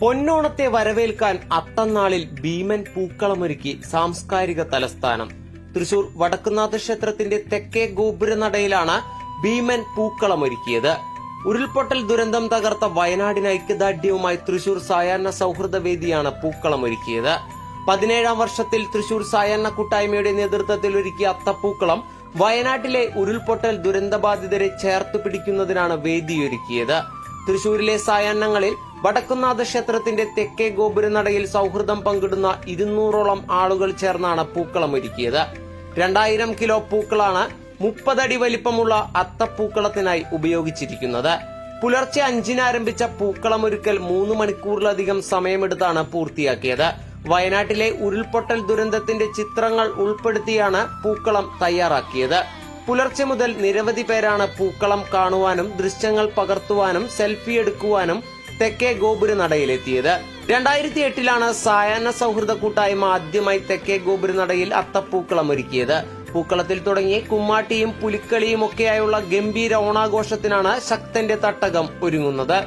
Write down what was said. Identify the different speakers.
Speaker 1: പൊന്നോണത്തെ വരവേൽക്കാൻ അത്തന്നാളിൽ ഭീമൻ പൂക്കളമൊരുക്കി സാംസ്കാരിക തലസ്ഥാനം. തൃശൂർ വടക്കുന്നാഥ ക്ഷേത്രത്തിന്റെ തെക്കേ ഗോപുരനടയിലാണ് ഭീമൻ പൂക്കളമൊരുക്കിയത്. ഉരുൾപൊട്ടൽ ദുരന്തം തകർത്ത വയനാടിന് ഐക്യദാർഢ്യവുമായി തൃശൂർ സായാഹ്ന സൗഹൃദ വേദിയാണ് പൂക്കളമൊരുക്കിയത്. പതിനേഴാം വർഷത്തിൽ തൃശൂർ സായാഹ്ന കൂട്ടായ്മയുടെ നേതൃത്വത്തിൽ ഒരുക്കിയ അത്തപ്പൂക്കളം വയനാട്ടിലെ ഉരുൾപൊട്ടൽ ദുരന്തബാധിതരെ ചേർത്ത് പിടിക്കുന്നതിനാണ് വേദിയൊരുക്കിയത്. തൃശൂരിലെ സായാഹ്നങ്ങളിൽ വടക്കുന്നാഥ ക്ഷേത്രത്തിന്റെ തെക്കേ ഗോപുരനടയിൽ സൗഹൃദം പങ്കിടുന്ന ഇരുന്നൂറോളം ആളുകൾ ചേർന്നാണ് പൂക്കളം ഒരുക്കിയത്. രണ്ടായിരം കിലോ പൂക്കളാണ് മുപ്പതടി വലിപ്പമുള്ള അത്തപ്പൂക്കളത്തിനായി ഉപയോഗിച്ചിരിക്കുന്നത്. പുലർച്ചെ അഞ്ചിന് ആരംഭിച്ച പൂക്കളമൊരുക്കൽ മൂന്ന് മണിക്കൂറിലധികം സമയമെടുത്താണ് പൂർത്തിയാക്കിയത്. വയനാട്ടിലെ ഉരുൾപൊട്ടൽ ദുരന്തത്തിന്റെ ചിത്രങ്ങൾ ഉൾപ്പെടുത്തിയാണ് പൂക്കളം തയ്യാറാക്കിയത്. പുലർച്ചെ മുതൽ നിരവധി പേരാണ് പൂക്കളം കാണുവാനും ദൃശ്യങ്ങൾ പകർത്തുവാനും സെൽഫി എടുക്കുവാനും തെക്കേ ഗോപുര നടയിലെത്തിയത്. രണ്ടായിരത്തി എട്ടിലാണ് സായാഹ്ന സൗഹൃദ കൂട്ടായ്മ ആദ്യമായി തെക്കേ ഗോപുര നടയിൽ അത്തപ്പൂക്കളം ഒരുക്കിയത്. പൂക്കളത്തിൽ തുടങ്ങി കുമ്മാട്ടിയും പുലിക്കളിയും ഒക്കെയായുള്ള ഗംഭീര ഓണാഘോഷത്തിനാണ് ശക്തന്റെ തട്ടകം ഒരുങ്ങുന്നത്.